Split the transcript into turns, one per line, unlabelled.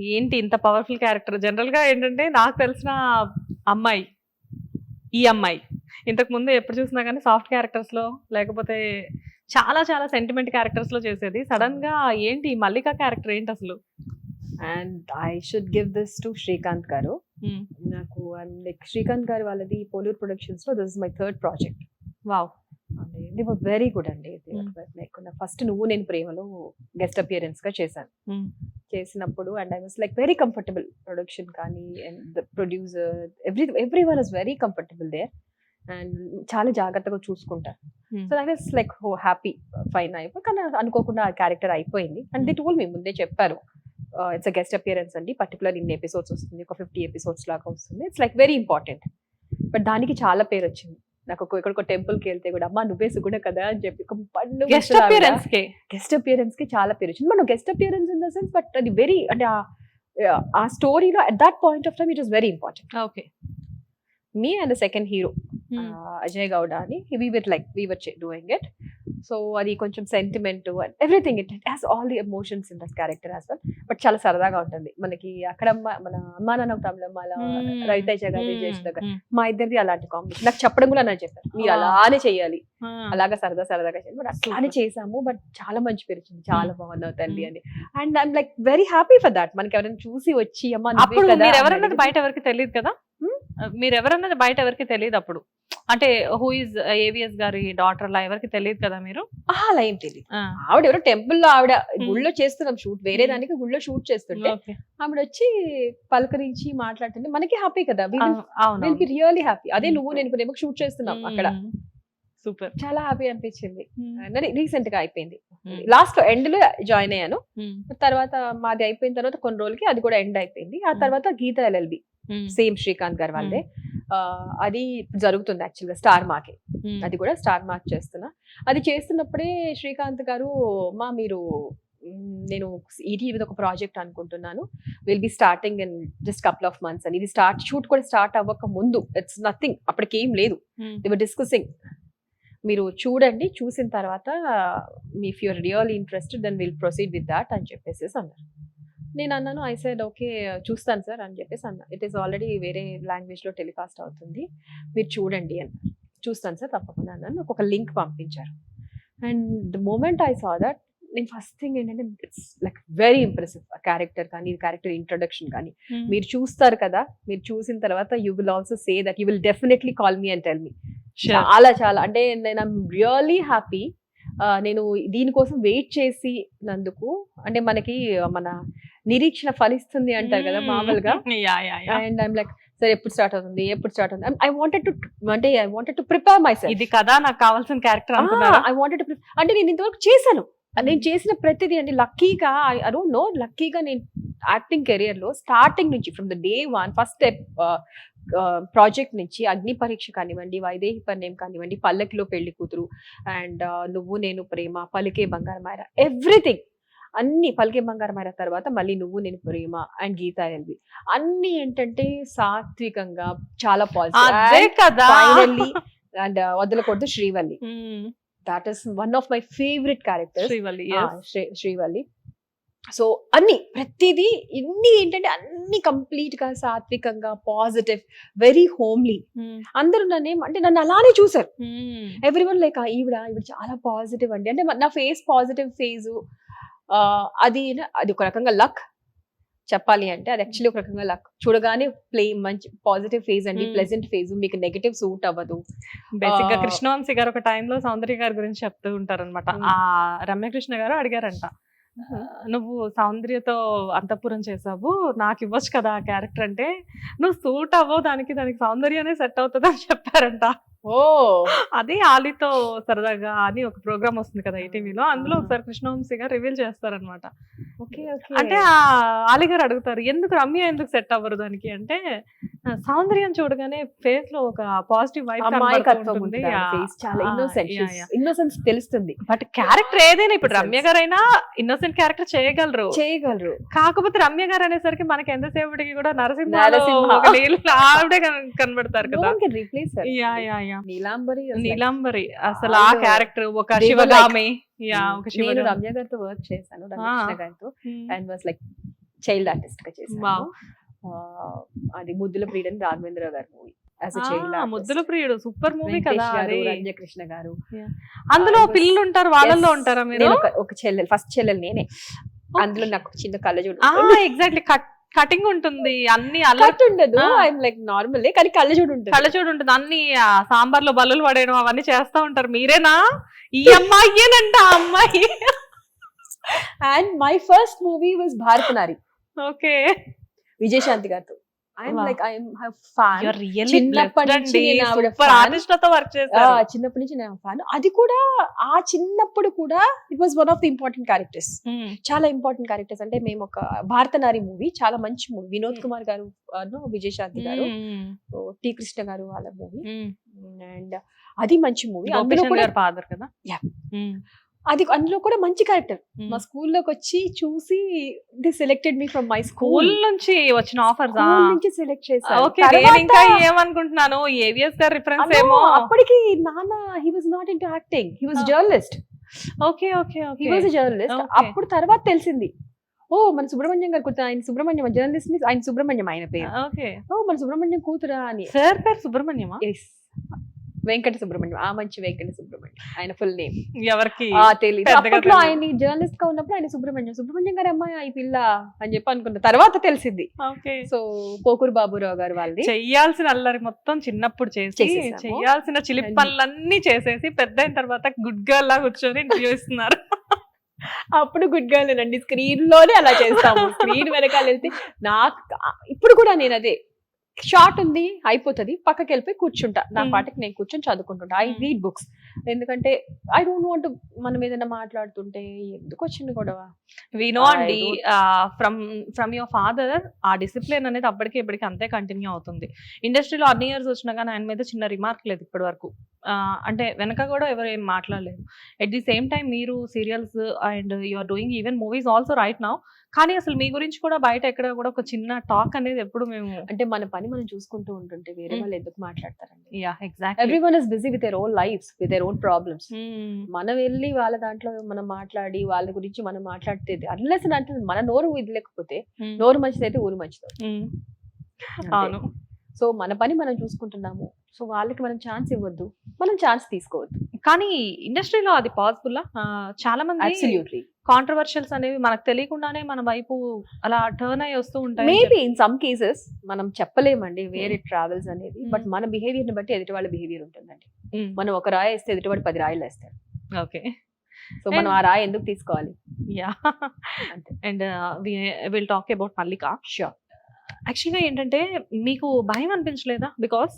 ఏంటి ఇంత powerful character జనరల్గా ఏంటంటే నాకు తెలిసిన అమ్మాయి ఈ అమ్మాయి. ఇంతకు ముందు ఎప్పుడు చూసినా కానీ సాఫ్ట్ క్యారెక్టర్స్లో లేకపోతే చాలా చాలా సెంటిమెంట్ క్యారెక్టర్స్లో చేసేది. సడన్గా ఏంటి మల్లిక క్యారెక్టర్ ఏంటి అసలు?
And I should give this to Srikanth garu నాకు లైక్ శ్రీకాంత్ గారు వాళ్ళది Polur ప్రొడక్షన్స్లో this is my third project
wow
the were very good అండి.
Hmm.
లైక్ ఫస్ట్ నువ్వు నేను ప్రేమలో గెస్ట్ అపియరెన్స్గా చేశాను. చేసినప్పుడు and I was like very comfortable production కానీ and the producer every every one is very comfortable there and చాలా జాగ్రత్తగా చూసుకుంటారు so I was like oh happy fine అయిపోయి కానీ అనుకోకుండా ఆ క్యారెక్టర్ అయిపోయింది. అండ్ ది టోల్ మీ ముందే చెప్పారు. ఇట్స్ అ గెస్ట్ అపియరెన్స్ అండి. పర్టికులర్ ఇన్ని ఎపిసోడ్స్ వస్తుంది. ఒక ఫిఫ్టీ ఎపిసోడ్స్ లాగా వస్తుంది. It's like very important but దానికి చాలా పేరు వచ్చింది నాకు ఒక ఎక్కడికో టెంపుల్కి వెళ్తే కూడా అమ్మా నువ్వే సుగుణ కదా అని చెప్పి ఒక పండు
గెస్ట్ అపియరెన్స్ కే
గెస్ట్ అపియరెన్స్కి చాలా పేరు వచ్చింది. మనం guest appearance in the sense but అది వెరీ అంటే ఆ- ఆ స్టోరీలో at that point of time it is very important
okay
me and second hero Ajay Gowda అని. We were like we were doing it so అది కొంచెం sentiment everything it has all the emotions in that character as well but చాలా సరదాగా ఉంటుంది. మనకి అక్కడ మన అమ్మా నాన్న తమిళం అలా రవితేజ గారి జయసుధ గారు మా ఇద్దరిది అలాంటి కాంబినేషన్ నాకు చెప్పడం కూడా నాకు చెప్పారు. మీరు. అలానే చేయాలి. అలాగా సరదా సరదాగా చేయాలి. బట్ అట్లానే. చేసాము. బట్ చాలా మంచి పేరు వచ్చింది. చాలా బాగున్నావు తల్లి. అని. And I'm like very happy for that మనకి ఎవరైనా చూసి వచ్చి అమ్మ
ఎవరన్నది బయట ఎవరికి తెలియదు కదా? మీరు ఎవరన్నది బయట ఎవరికి తెలియదు అప్పుడు. అంటే హూ ఇస్ ఏవిఎస్ గారి డాటర్ లా ఎవరికి తెలియదు కదా మీరు?
అలా ఏం తెలియదు ఆవిడ ఎవరో టెంపుల్లో ఆవిడ గుళ్ళో చేస్తున్నాం షూట్ వేరే
Hmm.
దానికి గుళ్ళో షూట్ చేస్తుంటే ఆవిడ వచ్చి పలకరించి మాట్లాడుతుంటే మనకి హ్యాపీ కదా? విల్ బి రియల్లీ హ్యాపీ అదే
Hmm.
నువ్వు నేను ప్రేమకు షూట్ చేస్తున్నాం అక్కడ.
సూపర్.
చాలా హ్యాపీ అనిపించింది. రీసెంట్గా అయిపోయింది.
Hmm.
లాస్ట్ ఎండ్లో జాయిన్ అయ్యాను. తర్వాత మాది అయిపోయిన తర్వాత కొన్ని రోజులకి అది కూడా ఎండ్ అయిపోయింది. ఆ
Hmm.
తర్వాత గీత ఎల్ఎల్బి సేమ్ శ్రీకాంత్ గారు వాళ్ళదే. ఆ, అది జరుగుతుంది యాక్చువల్గా స్టార్ మాకి అది కూడా స్టార్ మార్క్ చేస్తున్నా. అది చేస్తున్నప్పుడే శ్రీకాంత్ గారు మా మీరు నేను ఈటీ మీద ఒక ప్రాజెక్ట్ అనుకుంటున్నాను. Will be starting in just couple of months అని. ఇది స్టార్ట్ షూట్ కూడా స్టార్ట్ అవ్వక ముందు ఇట్స్ నథింగ్ అప్పటికి లేదు. దివర్ డిస్కసింగ్ మీరు చూడండి చూసిన తర్వాత మీ if your real interested then will proceed with that అని చెప్పేసి అన్నారు. నేను అన్నాను ఐ సైడ్ ఓకే చూస్తాను సార్ అని చెప్పేసి అన్నా. ఇట్ ఈస్ ఆల్రెడీ వేరే లాంగ్వేజ్లో టెలికాస్ట్ అవుతుంది. మీరు చూడండి అని చూస్తాను సార్ తప్పకుండా అన్నాను. ఒక లింక్ పంపించారు. And the moment I saw that నేను ఫస్ట్ థింగ్ ఏంటంటే it's like very impressive. Character కానీ క్యారెక్టర్ ఇంట్రొడక్షన్ కానీ. మీరు చూస్తారు కదా మీరు చూసిన తర్వాత you will also say that you will definitely call me and tell me చాలా చాలా. అంటే నేను ఐమ్ రియలీ హ్యాపీ నేను దీనికోసం వెయిట్ చేసి నందుకు అంటే మనకి మన నిరీక్షణ ఫలిస్తుంది అంటారు కదా మామూలుగా. అండ్ ఐమ్ లైక్ సరే ఎప్పుడు స్టార్ట్ అవుతుంది? ఎప్పుడు స్టార్ట్ అవుతుంది? ఐ వాంటెడ్ టు అంటే I wanted to prepare myself
ఇది కదా నాకు కావాల్సిన క్యారెక్టర్
ఐ వాంటెడ్ టు అంటే నేను ఇంతవరకు చేశాను. నేను చేసిన ప్రతిదీ అంటే లక్కీగా ఐ డోంట్ నో లక్కీగా నేను యాక్టింగ్ కెరియర్లో స్టార్టింగ్ నుంచి from the day one first step project నుంచి అగ్ని పరీక్ష కానివ్వండి వైదేహి పర్ణయం కానివ్వండి పల్లకిలో పెళ్ళి కూతురు అండ్ నువ్వు నేను ప్రేమ పలికే బంగారమాయ ఎవ్రీథింగ్. అన్ని పలికే బంగారమాయ తర్వాత మళ్ళీ నువ్వు నేను ప్రేమ అండ్ గీతా ఎల్వి. అన్ని ఏంటంటే సాత్వికంగా చాలా పాజిటివ్. అండ్ వదలకూడదు Srivalli. That is one of my favourite characters
Srivalli.
Srivalli. So అన్ని ప్రతిదీ ఇన్ని ఏంటంటే అన్ని కంప్లీట్గా సాత్వికంగా పాజిటివ్ వెరీ హోమ్లీ. అందరూ నన్ను అంటే నన్ను అలానే చూసారు. ఎవ్రీ వన్ లైక్ ఈవిడ ఈవిడ చాలా పాజిటివ్ అండి. అంటే నా ఫేస్ పాజిటివ్ ఫేజ్ అది అది ఒక రకంగా లక్. చెప్పాలి అంటే అది యాక్చువల్లీ ఒక రకంగా లక్. చూడగానే ప్లే మంచి పాజిటివ్ ఫేజ్ అండి. Pleasant phase. మీకు నెగటివ్ సూట్ అవ్వదు. బేసిక్గా
కృష్ణవంశీ గారు ఒక టైంలో సౌందర్య గారి గురించి చెప్తూ ఉంటారన్నమాట. ఆ రమ్యకృష్ణ గారు అడిగారంట "ఆ, నువ్వు సౌందర్యతో అంతఃపురం చేసావు. నాకు ఇవ్వచ్చు కదా ఆ క్యారెక్టర్ అంటే నువ్వు సూట్ అవ్వవు దానికి దానికి సౌందర్యనే సెట్ అవుతుంది అని చెప్పారంట.
ఓ.
అది ఆలీతో సరదాగా అని ఒక ప్రోగ్రామ్ వస్తుంది కదా ఈటీవీలో అందులో. ఒకసారి కృష్ణవంశీ గారు రివీల్ చేస్తారనమాట అంటే ఆ ఆలి గారు అడుగుతారు ఎందుకు రమ్య ఎందుకు సెట్ అవ్వరు దానికి? అంటే "ఆ, సౌందర్యం చూడగానే ఫేస్లో ఒక పాజిటివ్ వైబ్
అమాయకత్వం ఫేస్ చాలా
yeah.
ఇన్నోసెన్స్ తెలుస్తుంది.
బట్ క్యారెక్టర్ ఏదైనా ఇప్పుడు. రమ్య గారైనా ఇన్నోసెంట్ క్యారెక్టర్ చేయగలరు.
చేయగలరు.
కాకపోతే రమ్య గారు అనేసరికి మనకి ఎంతసేపటికి కూడా నరసింహ. ఆవిడే కన- కనబడతారు కదా.
Replace
ya ya ya.
Neelambari
Neelambari. అసలు ఆ క్యారెక్టర్ ఒక
they were
శివగామి యా. ఒక శివగామి.
రమ్య గారితో వర్క్ చేశాను రమకృష్ణ గారితో. అండ్ వాస్ లైక్ చైల్డ్ ఆర్టిస్ట్గా చేశాను. అది ముద్దుల ప్రియుడని రాఘవేంద్ర గారి మూవీ.
ముద్దుల ప్రియుడు సూపర్ మూవీ కదా
గారు
అది.
రంజకృష్ణ గారు.
అందులో పిల్లలు ఉంటారు వాళ్ళల్లో. ఉంటారా మీరు?
ఒక- చెల్లెలు ఫస్ట్ చెల్లెలు నేనే. అందులో నాకు చిన్న కళ్ళజోడు
ఆ ఎగ్జాక్ట్లీ కట్ కటింగ్ ఉంటుంది. అన్ని అల్లరి
కట్ ఉండదు. ఐఎమ్ లైక్ నార్మల్ కానీ కళ్ళజోడు ఉంటుంది.
కళ్ళచూడు ఉంటుంది. అన్ని ఆ, సాంబార్లో బల్లులు పడేయడం అవన్నీ చేస్తా ఉంటారు. మీరేనా? ఈ అమ్మాయియేనంట ఆ అమ్మాయి.
And my first movie was Bharatanari
okay
Vijayashanti గారితో.
రియల్లీ
చిన్నప్పటి నుంచి నేను ఫ్యాన్ అది కూడా ఆ చిన్నప్పుడు కూడా it was one of the important characters చాలా ఇంపార్టెంట్ క్యారెక్టర్స్ అంటే మేము ఒక భారతనారి మూవీ చాలా మంచి మూవీ వినోద్
Hmm.
కుమార్ గారు విజయశాంతి గారు.
ఉమ్,
టీ కృష్ణ గారు వాళ్ళ మూవీ. అండ్ అది మంచి మూవీ
గారు ఫాదర్ కదా?
అది అందులో కూడా మంచి క్యారెక్టర్
ఉమ్.
మా స్కూల్లోకి వచ్చి చూసి the selected me from my
school నుంచి వచ్చిన ఆఫర్స్
నుంచి సెలెక్ట్ చేశారు.
ఇంకా ఏమనుకుంటున్నాను? ఏవిఎస్ గారు రిఫరెన్స్ ఏమో.
అప్పటికి నాన్న he was not into acting he was
Ah.
Journalist
okay okay
he was journalist. అప్పుడు తర్వాత తెలిసింది. ఓ మన సుబ్రహ్మణ్యం గారు కూతురు ఆయన సుబ్రహ్మణ్యం జర్నలిస్ట్ని ఆయన సుబ్రహ్మణ్యం ఆయన పేరు.
ఓకే.
ఓ మన సుబ్రహ్మణ్యం కూతురా అని.
సార్ పేరు సుబ్రహ్మణ్యమా?
Yes. వెంకట సుబ్రహ్మణ్యం ఆ మంచి వెంకట సుబ్రహ్మణ్యం ఆయన ఫుల్ నేమ్
ఎవరికి
తెలియదు అప్పట్లో. ఆయన జర్నలిస్ట్గా ఉన్నప్పుడు ఆయన సుబ్రహ్మణ్యం సుబ్రహ్మణ్యం గారు అమ్మాయి ఈ పిల్ల అని చెప్పి అనుకున్న తర్వాత తెలిసింది
ఓకే.
సో పోకూరు బాబురావు గారు వాళ్ళది.
చెయ్యాల్సిన అల్లరి మొత్తం చిన్నప్పుడు చేసి. చెయ్యాల్సిన చిలిపి
అన్ని.
పనులన్నీ చేసేసి పెద్ద అయిన తర్వాత గుడ్ గర్ల్ లా కూర్చొని ఇంటర్వ్యూ ఇస్తున్నారు.
అప్పుడు గుడ్ గర్ల్ అండి స్క్రీన్లోనే అలా చేస్తాము. స్క్రీన్ వెనకాల వెళ్తే నాకు ఇప్పుడు కూడా నేను అదే. షార్ట్ ఉంది అయిపోతుంది పక్కకి వెళ్ళిపోయి కూర్చుంటా. నా. పాటకి నేను కూర్చొని చదువుకుంటుంటా. ఐ. Read books. ఎందుకంటే ఐ డోంట్ వాంట్ మనం ఏదైనా మాట్లాడుతుంటే ఎందుకు వచ్చింది గొడవ?
వి నో
I
అండి ఫ్రమ్ ఫ్రమ్ యువర్ ఫాదర్ ఆ డిసిప్లిన్ అనేది అప్పటికి ఇప్పటికి అంతే కంటిన్యూ అవుతుంది. ఇండస్ట్రీలో అన్ని ఇయర్స్ వచ్చినా కానీ ఆయన మీద చిన్న రిమార్క్ లేదు ఇప్పటి వరకు. అంటే వెనక కూడా ఎవరు ఏం మాట్లాడలేదు ఎట్ ది సేమ్ టైం మీరు serials and you are doing even movies also right now కానీ అసలు మీ గురించి కూడా బయట ఎక్కడ కూడా ఒక చిన్న టాక్ అనేది ఎప్పుడు మేము
అంటే మన పని మనం చూసుకుంటూ ఉంటుంటే వేరే
Hmm.
వాళ్ళు ఎందుకు మాట్లాడతారండి?
Ya exact
everyone is busy with their own lifes with their own problems మనం వెళ్ళి వాళ్ళ దాంట్లో మనం మాట్లాడి వాళ్ళ గురించి మనం మాట్లాడితే అన్లెస్ అంటే మన నోరు ఇది లేకపోతే నోరు మంచిదైతే ఊరు మంచిది
అవును.
సో మన పని మనం చూసుకుంటున్నాము. సో వాళ్ళకి మనం ఛాన్స్ ఇవ్వద్దు. మనం ఛాన్స్ తీసుకోవద్దు.
కానీ ఇండస్ట్రీలో అది పాసిబుల్? చాలా మంది కాంట్రవర్షియల్స్ అనేవి మనకు తెలియకుండానే మన వైపు అలా టర్న్ అయ్యి వస్తూ ఉంటాయి.
మేబీ ఇన్ సమ్ కేసెస్ మనం చెప్పలేమండి వేరే ట్రావెల్స్ అనేది.
Hmm.
బట్ మన బిహేవియర్ని బట్టి ఎదుటి వాళ్ళ బిహేవియర్ ఉంటుందండి.
Mm.
మనం ఒక రాయి వేస్తే ఎదుటివాడు పది రాయలు వేస్తారు
ఓకే
సో మనం ఆ రాయి ఎందుకు తీసుకోవాలి?
Ya and will talk about Mallika
sure
యాక్చువల్గా ఏంటంటే మీకు భయం అనిపించలేదా? బికాస్